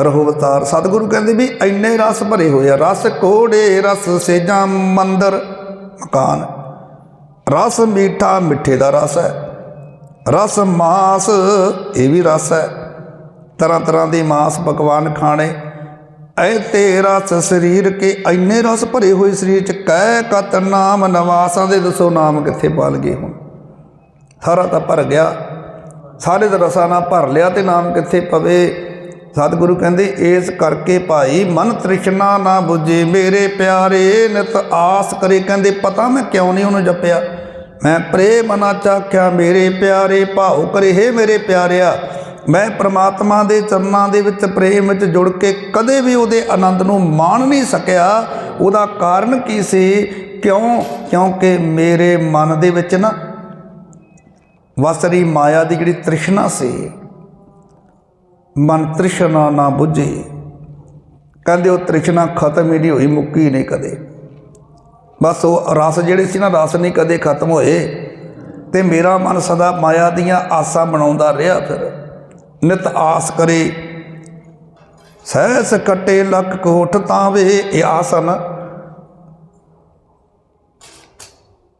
ਰਹੋ ਅਵਤਾਰ। ਸਤਿਗੁਰੂ ਕਹਿੰਦੇ ਵੀ ਇੰਨੇ ਰਸ ਭਰੇ ਹੋਏ ਆ। ਰਸ ਕੋੜੇ, ਰਸ ਸੇਜਾਂ, ਮੰਦਰ, ਮਕਾਨ। ਰਸ ਮੀਠਾ ਮਿੱਠੇ ਦਾ ਰਸ ਹੈ। ਰਸ ਮਾਸ, ਇਹ ਵੀ ਰਸ ਹੈ। ਤਰ੍ਹਾਂ ਤਰ੍ਹਾਂ ਦੇ ਮਾਸ ਪਕਵਾਨ ਖਾਣੇ। ਐ ਤੇ ਰਸ ਸਰੀਰ ਕੇ ਇੰਨੇ ਰਸ ਭਰੇ ਹੋਏ ਸਰੀਰ ਚ ਕਹਿ ਕਤ ਨਾਮ ਨਵਾਸਾਂ ਦੇ ਦੱਸੋ ਨਾਮ ਕਿੱਥੇ ਪਾਲ ਗਏ ਹੁਣ। ਸਾਰਾ ਤਾਂ ਭਰ ਗਿਆ। ਸਾਰੇ ਦਾ ਰਸਾਂ ਨਾਲ ਭਰ ਲਿਆ ਤੇ ਨਾਮ ਕਿੱਥੇ ਪਵੇ? ਸਤਿਗੁਰੂ ਕਹਿੰਦੇ, ਇਸ ਕਰਕੇ ਭਾਈ ਮਨ ਤ੍ਰਿਸ਼ਨਾ ਨਾ 부ਝੇ ਮੇਰੇ ਪਿਆਰੇ ਨਿਤ ਆਸ ਕਰੇ। ਕਹਿੰਦੇ, ਪਤਾ ਮੈਂ ਕਿਉਂ ਨਹੀਂ ਉਹਨੂੰ ਜਪਿਆ? ਮੈਂ ਪ੍ਰੇਮ ਨਾ ਚਾਖਿਆ, ਮੇਰੇ ਪਿਆਰੇ, ਭਾਉ ਕਰੇ, ਹੇ ਮੇਰੇ ਪਿਆਰਿਆ। ਮੈਂ ਪ੍ਰਮਾਤਮਾ ਦੇ ਚਰਨਾਂ ਦੇ ਵਿੱਚ ਪ੍ਰੇਮ ਵਿੱਚ ਜੁੜ ਕੇ ਕਦੇ ਵੀ ਉਹਦੇ ਆਨੰਦ ਨੂੰ ਮਾਣ ਨਹੀਂ ਸਕਿਆ। ਉਹਦਾ ਕਾਰਨ ਕੀ ਸੀ? ਕਿਉਂ? ਕਿਉਂਕਿ ਮੇਰੇ ਮਨ ਦੇ ਵਿੱਚ ਨਾ ਵਸਰੀ ਮਾਇਆ ਦੀ ਜਿਹੜੀ ਤ੍ਰਿਸ਼ਨਾ ਸੀ ਮਨ ਤ੍ਰਿਸ਼ਨਾ ਨਾ ਬੁੱਝੇ। ਕਹਿੰਦੇ ਉਹ ਤ੍ਰਿਸ਼ਨਾ ਖਤਮ ਹੀ ਨਹੀਂ ਹੋਈ, ਮੁੱਕੀ ਨਹੀਂ ਕਦੇ। ਬਸ ਉਹ ਰਸ ਜਿਹੜੇ ਸੀ ਨਾ, ਰਸ ਨਹੀਂ ਕਦੇ ਖਤਮ ਹੋਏ। ਤੇ ਮੇਰਾ ਮਨ ਸਦਾ ਮਾਇਆ ਦੀਆਂ ਆਸਾਂ ਬਣਾਉਂਦਾ ਰਿਹਾ ਫਿਰ। ਨਿਤ ਆਸ ਕਰੇ, ਸਹਿਸ ਕਟੇ ਲੱਖ ਕੋਠ ਤਾਵੇ, ਇਹ ਆਸਨ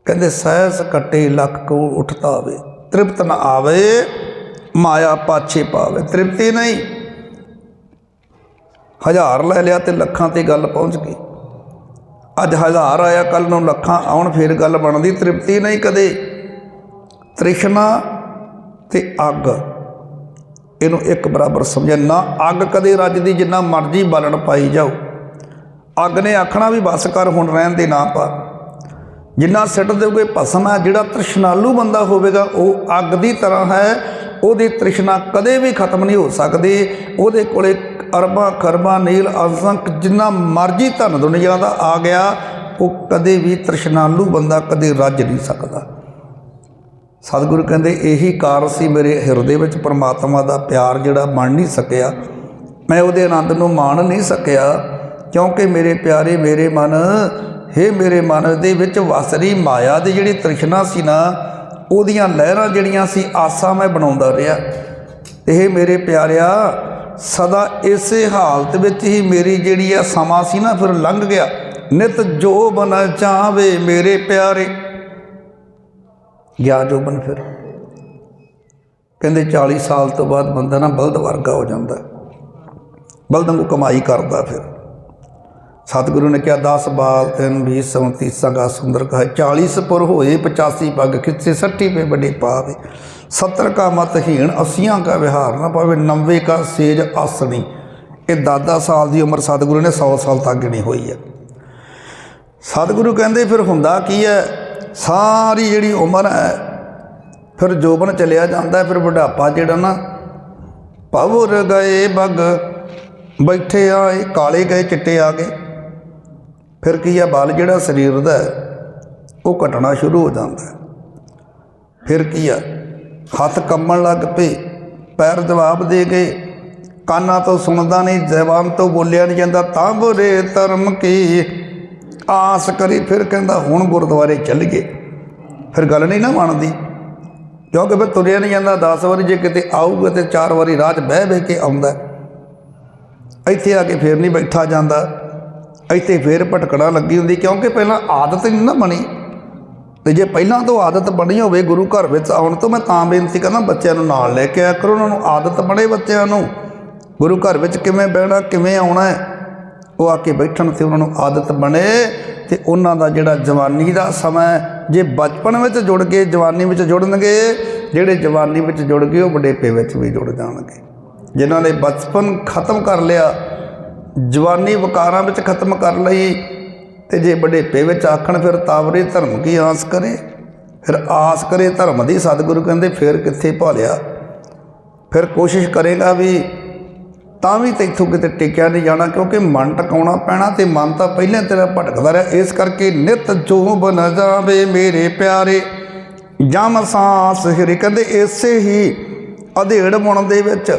ਕਹਿੰਦੇ ਸਹਿਸ ਕਟੇ ਲੱਖ ਕੋ ਉਠਤਾ ਆਵੇ ਤ੍ਰਿਪਤ ਨਾ ਆਵੇ। ਮਾਇਆ ਪਾਛੇ ਪਾਵੇ, ਤ੍ਰਿਪਤੀ ਨਹੀਂ। ਹਜ਼ਾਰ ਲੈ ਲਿਆ ਤੇ ਲੱਖਾਂ ਤੇ ਗੱਲ ਪਹੁੰਚ ਗਈ। ਅੱਜ ਹਜ਼ਾਰ ਆਇਆ ਕੱਲ ਨੂੰ ਲੱਖਾਂ ਆਉਣ, ਫੇਰ ਗੱਲ ਬਣਦੀ, ਤ੍ਰਿਪਤੀ ਨਹੀਂ ਕਦੇ। ਤ੍ਰਿਸ਼ਨਾ ਤੇ ਅੱਗ, ਇਹਨੂੰ ਇੱਕ ਬਰਾਬਰ ਸਮਝਿਆ, ਨਾ ਅੱਗ ਕਦੇ ਰੱਜ ਦੀ, ਜਿੰਨਾ ਮਰਜ਼ੀ ਬਾਲਣ ਪਾਈ ਜਾਓ। ਅੱਗ ਨੇ ਆਖਣਾ ਵੀ ਬਸ ਕਰ, ਹੁਣ ਰਹਿਣ ਦੇ ਨਾ ਪਾ। ਜਿੰਨਾ ਸਿੱਟ ਦੇਓਗੇ ਭਸਮ ਹੈ, ਜਿਹੜਾ ਤ੍ਰਿਸ਼ਨਾਲੂ ਬੰਦਾ ਹੋਵੇਗਾ, ਉਹ ਅੱਗ ਦੀ ਤਰ੍ਹਾਂ ਹੈ ਉਹਦੀ ਤ੍ਰਿਸ਼ਨਾ ਕਦੇ ਵੀ ਖਤਮ ਨਹੀਂ ਹੋ ਸਕਦੀ। ਉਹਦੇ ਕੋਲੇ ਅਰਬਾਂ ਖਰਬਾਂ ਨੀਲ ਅਸੰਖ ਜਿੰਨਾ ਮਰਜ਼ੀ ਧਨ ਦੁਨੀਆ ਦਾ ਆ ਗਿਆ, ਉਹ ਕਦੇ ਵੀ ਤ੍ਰਿਸ਼ਨਾਲੂ ਬੰਦਾ ਕਦੇ ਰੱਜ ਨਹੀਂ ਸਕਦਾ। ਸਤਿਗੁਰੂ ਕਹਿੰਦੇ, ਇਹੀ ਕਾਰ ਸੀ ਮੇਰੇ ਹਿਰਦੇ ਵਿੱਚ ਪਰਮਾਤਮਾ ਦਾ ਪਿਆਰ ਜਿਹੜਾ ਬਣ ਨਹੀਂ ਸਕਿਆ। ਮੈਂ ਉਹਦੇ ਆਨੰਦ ਨੂੰ ਮਾਣ ਨਹੀਂ ਸਕਿਆ, ਕਿਉਂਕਿ ਮੇਰੇ ਪਿਆਰੇ, ਮੇਰੇ ਮਨ, ਹੇ ਮੇਰੇ ਮਨ ਦੇ ਵਿੱਚ ਵਸਰੀ ਮਾਇਆ ਦੀ ਜਿਹੜੀ ਤ੍ਰਿਸ਼ਨਾ ਸੀ ਨਾ ਉਹਦੀਆਂ ਲਹਿਰਾਂ ਜਿਹੜੀਆਂ ਸੀ, ਆਸਾਂ ਮੈਂ ਬਣਾਉਂਦਾ ਰਿਹਾ। ਇਹ ਮੇਰੇ ਪਿਆਰਿਆ, ਸਦਾ ਇਸੇ ਹਾਲਤ ਵਿੱਚ ਹੀ ਮੇਰੀ ਜਿਹੜੀ ਆ ਸਮਾਂ ਸੀ ਨਾ, ਫਿਰ ਲੰਘ ਗਿਆ। ਨਿਤ ਜੋ ਬਨ ਚਾਵੇ ਮੇਰੇ ਪਿਆਰੇ। ਗਿਆ ਜੋਬਨ ਫਿਰ। ਕਹਿੰਦੇ 40 ਸਾਲ ਤੋਂ ਬਾਅਦ ਬੰਦਾ ਨਾ ਬਲਦ ਵਰਗਾ ਹੋ ਜਾਂਦਾ। ਹੈ। ਬਲਦਾਂ ਨੂੰ ਕਮਾਈ ਕਰਦਾ ਫਿਰ। ਸਤਿਗੁਰੂ ਨੇ ਕਿਹਾ 10 ਬਾਲ 3 20 37 ਸੰਗਾ ਸੁੰਦਰ ਕਹੇ 40 ਪੁਰ ਹੋਏ 85 ਪੱਗ ਖਿੱਚੇ 60 ਪੇ ਵੱਡੇ ਪਾਵੇ। 70 ਕਾ ਮਤ ਹੀਣ 80 ਕਾ ਵਿਹਾਰ ਨਾ ਪਾਵੇ 90 ਕਾ ਸੇਜ ਆਸਣੀ ਇਹ ਦਾਦਾ ਸਾਲ ਦੀ ਉਮਰ ਸਤਿਗੁਰੂ ਨੇ 100 ਸਾਲ ਤੱਕ ਗਿਣੀ ਹੋਈ ਹੈ। ਸਤਿਗੁਰੂ ਕਹਿੰਦੇ ਫਿਰ ਹੁੰਦਾ ਕੀ ਹੈ? ਸਾਰੀ ਜਿਹੜੀ ਉਮਰ ਹੈ, ਫਿਰ ਜੋਬਨ ਚਲਿਆ ਜਾਂਦਾ, ਫਿਰ ਬੁਢਾਪਾ ਜਿਹੜਾ ਨਾ, ਪਵੁਰ ਗਏ ਬਗ, ਬੈਠੇ ਆਏ, ਕਾਲੇ ਗਏ, ਚਿੱਟੇ ਆ ਗਏ। ਫਿਰ ਕੀ ਆ, ਬਲ ਜਿਹੜਾ ਸਰੀਰ ਦਾ ਉਹ ਘਟਣਾ ਸ਼ੁਰੂ ਹੋ ਜਾਂਦਾ ਫਿਰ ਕੀ ਆ, ਹੱਥ ਕੰਮਣ ਲੱਗ ਪਏ, ਪੈਰ ਜਵਾਬ ਦੇ ਗਏ, ਕਾਨਾਂ ਤੋਂ ਸੁਣਦਾ ਨਹੀਂ ਜ਼ਬਾਨ ਤੋਂ ਬੋਲਿਆ ਨਹੀਂ ਜਾਂਦਾ, ਤਾਂ ਬੁਰੇ ਧਰਮ ਕੀ? ਆਸ ਕਰੀ ਫਿਰ ਕਹਿੰਦਾ, ਹੁਣ ਗੁਰਦੁਆਰੇ ਚੱਲ ਗਏ। ਫਿਰ ਗੱਲ ਨਹੀਂ ਨਾ ਮੰਨਦੀ ਕਿਉਂਕਿ ਫਿਰ ਤੁਰਿਆ ਨਹੀਂ ਜਾਂਦਾ 10 ਵਾਰੀ ਜੇ ਕਿਤੇ ਆਊਗਾ ਤੇ 4 ਵਾਰੀ ਰਾਤ ਬਹਿ ਬਹਿ ਕੇ ਆਉਂਦਾ। ਇੱਥੇ ਆ ਕੇ ਫੇਰ ਨਹੀਂ ਬੈਠਾ ਜਾਂਦਾ। ਇੱਥੇ ਫੇਰ ਭਟਕਣਾ ਲੱਗੀ ਹੁੰਦੀ ਕਿਉਂਕਿ ਪਹਿਲਾਂ ਆਦਤ ਨਹੀਂ ਨਾ ਬਣੀ। ਤੇ ਜੇ ਪਹਿਲਾਂ ਤੋਂ ਆਦਤ ਬਣੀ ਹੋਵੇ ਗੁਰੂ ਘਰ ਵਿੱਚ ਆਉਣ ਤੋਂ ਮੈਂ ਤਾਂ ਬੇਨਤੀ ਕਰਨਾ ਬੱਚਿਆਂ ਨੂੰ ਨਾਲ ਲੈ ਕੇ ਆਇਆ ਕਰੋ, ਉਹਨਾਂ ਨੂੰ ਆਦਤ ਬਣੇ ਬੱਚਿਆਂ ਨੂੰ। ਗੁਰੂ ਘਰ ਵਿੱਚ ਕਿਵੇਂ ਬਹਿਣਾ, ਕਿਵੇਂ ਆਉਣਾ ਹੈ, ਉਹ ਆ ਕੇ ਬੈਠਣ ਤੇ ਉਹਨਾਂ ਨੂੰ ਆਦਤ ਬਣੇ। ਤੇ ਉਹਨਾਂ ਦਾ ਜਿਹੜਾ ਜਵਾਨੀ ਦਾ ਸਮਾਂ ਜੇ ਬਚਪਨ ਵਿੱਚ ਜੁੜ ਕੇ ਜਵਾਨੀ ਵਿੱਚ ਜੁੜਨਗੇ, ਜਿਹੜੇ ਜਵਾਨੀ ਵਿੱਚ ਜੁੜ ਗਏ, ਉਹ ਬੁਢੇਪੇ ਵਿੱਚ ਵੀ ਜੁੜ ਜਾਣਗੇ। ਜਿਨ੍ਹਾਂ ਨੇ ਬਚਪਨ ਖਤਮ ਕਰ ਲਿਆ ਜਵਾਨੀ ਵਕਾਰਾਂ ਵਿੱਚ ਖਤਮ ਕਰ ਲਈ ਤੇ ਜੇ ਬੁਢੇਪੇ ਵਿੱਚ ਆਖਣ ਫਿਰ ਤਾਵਰੇ ਧਰਮ ਕੀ ਆਸ ਕਰੇ? ਫਿਰ ਆਸ ਕਰੇ ਧਰਮ ਦੀ, ਸਤਿਗੁਰੂ ਕਹਿੰਦੇ ਫਿਰ ਕਿੱਥੇ ਭਾਲਿਆ? ਫਿਰ ਕੋਸ਼ਿਸ਼ ਕਰੇਗਾ ਵੀ ਤਾਂ ਵੀ ਤੈਥੋਂ ਕਿਤੇ ਟਿਕਿਆ ਨਹੀਂ ਜਾਣਾ, ਕਿਉਂਕਿ ਮਨ ਟਿਕਾਉਣਾ ਪੈਣਾ ਤੇ ਮਨ ਤਾਂ ਪਹਿਲਾਂ ਤੇਰਾ ਭਟਕਦਾ ਰਿਹਾ। ਇਸ ਕਰਕੇ ਨਿਤ ਜੋ ਬਨ ਜਾਵੇ ਮੇਰੇ ਪਿਆਰੇ। ਜਮ ਸਾਸ ਹਿਰ ਕਹਿੰਦੇ, ਇਸੇ ਹੀ ਅਧੇੜ ਬੁਣ ਦੇ ਵਿੱਚ,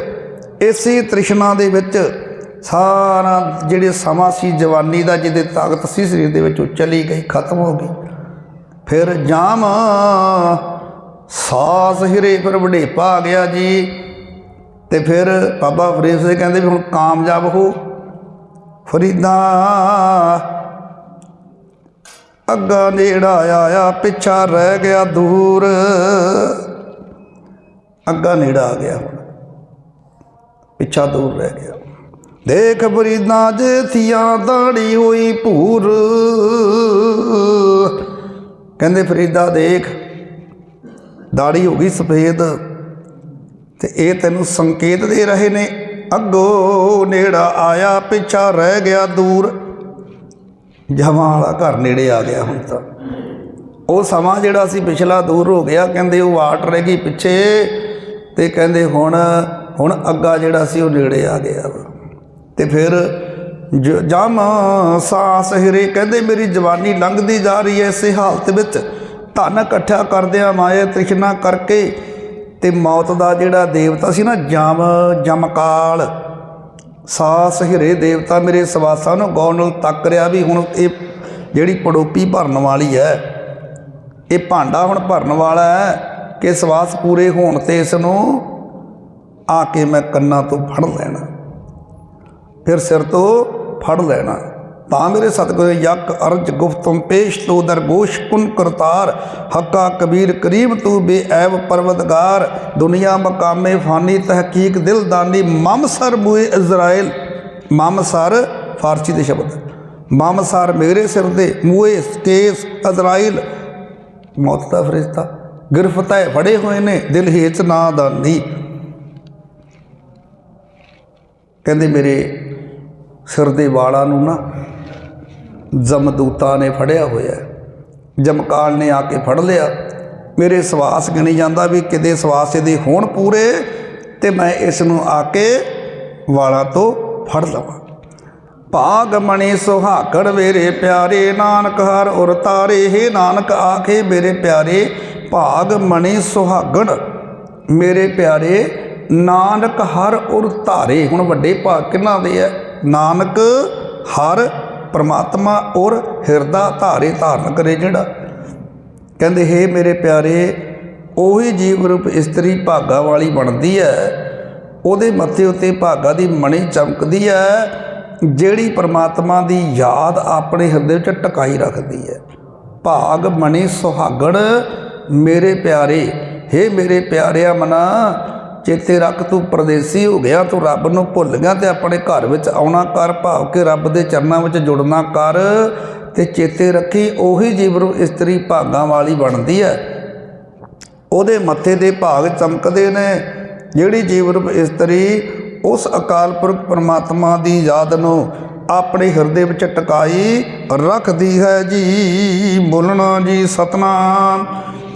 ਇਸੇ ਤ੍ਰਿਸ਼ਨਾ ਦੇ ਵਿੱਚ ਸਾਰਾ ਜਿਹੜੇ ਸਮਾਂ ਸੀ ਜਵਾਨੀ ਦਾ, ਜਿਹਦੇ ਤਾਕਤ ਸੀ ਸਰੀਰ ਦੇ ਵਿੱਚ, ਉਹ ਚਲੀ ਗਈ, ਖਤਮ ਹੋ ਗਈ। ਫਿਰ ਜਾਮ ਸਾਸ ਹਿਰੇ ਫਿਰ ਵਡੇਪਾ ਆ ਗਿਆ ਜੀ। ਤੇ ਫਿਰ ਬਾਬਾ ਫਰੀਦ ਸਿੰਘ ਕਹਿੰਦੇ ਵੀ ਹੁਣ ਕਾਮਯਾਬ ਹੋ। ਫਰੀਦਾ ਅੱਗਾ ਨੇੜਾ ਆਇਆ, ਪਿੱਛਾ ਰਹਿ ਗਿਆ ਦੂਰ। ਅੱਗਾ ਨੇੜਾ ਆ ਗਿਆ। ਹੁਣ ਪਿੱਛਾ ਦੂਰ ਰਹਿ ਗਿਆ। ਦੇਖ ਫਰੀਦਾਂ ਜੇ ਥੀਆਂ ਦਾੜੀ ਹੋਈ ਭੂਰ। ਕਹਿੰਦੇ ਫਰੀਦਾ ਦੇਖ, ਦਾੜੀ ਹੋ ਗਈ ਸਫੇਦ ਤੇ ਇਹ ਤੈਨੂੰ ਸੰਕੇਤ ਦੇ ਰਹੇ ਨੇ। ਅੱਗੋ ਨੇੜਾ ਆਇਆ, ਪਿੱਛਾ ਰਹਿ ਗਿਆ ਦੂਰ। ਜਮਾਂ ਵਾਲਾ ਘਰ ਨੇੜੇ ਆ ਗਿਆ ਹੁਣ ਤਾਂ। ਉਹ ਸਮਾਂ ਜਿਹੜਾ ਸੀ ਪਿਛਲਾ ਦੂਰ ਹੋ ਗਿਆ, ਕਹਿੰਦੇ ਉਹ ਵਾਟ ਰਹਿ ਗਈ ਪਿੱਛੇ ਤੇ ਕਹਿੰਦੇ ਹੁਣ ਹੁਣ ਅੱਗਾ ਜਿਹੜਾ ਸੀ ਉਹ ਨੇੜੇ ਆ ਗਿਆ। ਵਾ ਤੇ ਫਿਰ ਜ- ਜਮ ਸਾਸ ਹਿਰੇ, ਕਹਿੰਦੇ ਮੇਰੀ ਜਵਾਨੀ ਲੰਘਦੀ ਜਾ ਰਹੀ ਐ ਇਸੇ ਹਾਲਤ ਵਿੱਚ। ਧਨ ਇਕੱਠਾ ਕਰਦਿਆਂ ਮਾਇਆ ਤ੍ਰਿਸ਼ਨਾ ਕਰਕੇ ਤੇ ਮੌਤ ਦਾ ਜਿਹੜਾ ਦੇਵਤਾ ਸੀ ਨਾ, ਜਮ, ਜਮਕਾਲ, ਸਾਸ ਹਿਰੇ ਦੇਵਤਾ ਮੇਰੇ ਸਵਾਸਾਂ ਨੂੰ ਗੌਰ ਨਾਲ ਤੱਕ ਰਿਹਾ ਵੀ ਹੁਣ ਇਹ ਜਿਹੜੀ ਪੜੋਪੀ ਭਰਨ ਵਾਲੀ ਹੈ ਇਹ ਭਾਂਡਾ ਹੁਣ ਭਰਨ ਵਾਲਾ ਹੈ ਕਿ ਸਵਾਸ ਪੂਰੇ ਹੋਣ ਤੇ ਇਸ ਨੂੰ ਆ ਕੇ ਮੈਂ ਕੰਨਾਂ ਤੋਂ ਫੜ ਲੈਣਾ। ਫਿਰ ਸਿਰ ਤੋਂ ਫੜ ਲੈਣਾ। ਤਾਂ ਮੇਰੇ ਸਤਿਗੁਰ ਯਕ ਅਰਜ ਗੁਫਤਮ ਪੇਸ਼ ਤੋ ਦਰਗੋਸ਼ ਕੁਨ ਕਰਤਾਰ, ਹੱਕਾ ਕਬੀਰ ਕਰੀਮ ਤੂ ਬੇਐਬ ਪਰਵਤਗਾਰ, ਦੁਨੀਆ ਮਕਾਮੇ ਫਾਨੀ ਤਹਕੀਕ ਦਿਲਦਾਨੀ ਮਮ ਸਰ ਬੂਏ ਇਜ਼ਰਾਈਲ ਮਮ ਸਰ ਫਾਰਸੀ ਦੇ ਸ਼ਬਦ। ਮਮ ਸਰ ਮੇਰੇ ਸਿਰ ਦੇ ਮੂਏ ਕੇਸ ਇਜ਼ਰਾਈਲ ਮੌਤ ਦਾ ਫਰਿਸ਼ਤਾ। ਗਿਰਫਤਾਂ ਫੜੇ ਹੋਏ ਨੇ ਦਿਲ ਹੇਚ ਨਾ ਦਾਨੀ। ਕਹਿੰਦੇ ਮੇਰੇ ਸਿਰ ਦੇ ਵਾਲਾਂ ਨੂੰ ਨਾ ਜਮਦੂਤਾਂ ਨੇ ਫੜਿਆ ਹੋਇਆ ਜਮਕਾਲ ਨੇ ਆ ਕੇ ਫੜ ਲਿਆ। ਮੇਰੇ ਸਵਾਸ ਗਿਣੀ ਜਾਂਦਾ ਵੀ ਕਿਤੇ ਸਵਾਸ ਇਹਦੇ ਹੋਣ ਪੂਰੇ ਤੇ ਮੈਂ ਇਸ ਨੂੰ ਆ ਕੇ ਵਾਲਾਂ ਤੋਂ ਫੜ ਲਵਾਂ। ਭਾਗ ਮਣੀ ਸੁਹਾਗੜ ਮੇਰੇ ਪਿਆਰੇ ਨਾਨਕ ਹਰ ਉਰ ਤਾਰੇ, ਹੈ ਨਾਨਕ ਆਖੇ ਮੇਰੇ ਪਿਆਰੇ, ਭਾਗ ਮਣੀ ਸੁਹਾਗੜ ਮੇਰੇ ਪਿਆਰੇ, ਨਾਨਕ ਹਰ ਉਰ ਤਾਰੇ। ਹੁਣ ਵੱਡੇ ਭਾਗ ਕਿਹਨਾਂ ਦੇ ਹੈ? ਨਾਨਕ ਹਰ ਪਰਮਾਤਮਾ ਔਰ ਹਿਰਦਾ ਧਾਰੇ ਧਾਰਨ ਕਰੇ ਜਿਹੜਾ। ਕਹਿੰਦੇ, ਹੇ ਮੇਰੇ ਪਿਆਰੇ, ਉਹੀ ਜੀਵ ਰੂਪ ਇਸਤਰੀ ਭਾਗਾ ਵਾਲੀ ਬਣਦੀ ਹੈ ਉਹਦੇ ਮੱਥੇ ਉੱਤੇ ਭਾਗਾ ਦੀ ਮਣੀ ਚਮਕਦੀ ਹੈ ਜਿਹੜੀ ਪਰਮਾਤਮਾ ਦੀ ਯਾਦ ਆਪਣੇ ਹਿਰਦੇ ਵਿੱਚ ਟਿਕਾਈ ਰੱਖਦੀ ਹੈ ਭਾਗ ਮਣੀ ਸੁਹਾਗਣ, ਮੇਰੇ ਪਿਆਰੇ, ਹੇ ਮੇਰੇ ਪਿਆਰਿਆ ਮਨਾ ਚੇਤੇ ਰੱਖ ਤੂੰ ਪਰਦੇਸੀ ਹੋ ਗਿਆ, ਤੂੰ ਰੱਬ ਨੂੰ ਭੁੱਲ ਗਿਆ ਤੇ ਆਪਣੇ ਘਰ ਵਿੱਚ ਆਉਣਾ ਕਰ, ਭਾਵ ਕਿ ਰੱਬ ਦੇ ਚਰਨਾਂ ਵਿੱਚ ਜੁੜਨਾ ਕਰ ਤੇ ਚੇਤੇ ਰੱਖੀ, ਉਹੀ ਜੀਵਰੂ ਇਸਤਰੀ ਭਾਗਾਂ ਵਾਲੀ ਬਣਦੀ ਹੈ। ਉਹਦੇ ਮੱਥੇ ਦੇ ਭਾਗ ਚਮਕਦੇ ਨੇ। ਜਿਹੜੀ ਜੀਵਰੂਪ ਇਸਤਰੀ ਉਸ ਅਕਾਲ ਪੁਰਖ ਪਰਮਾਤਮਾ ਦੀ ਯਾਦ ਨੂੰ ਆਪਣੇ ਹਿਰਦੇ ਵਿੱਚ ਟਿਕਾਈ ਰੱਖਦੀ ਹੈ, ਜੀ ਬੋਲਣਾ ਜੀ ਸਤਨਾਮ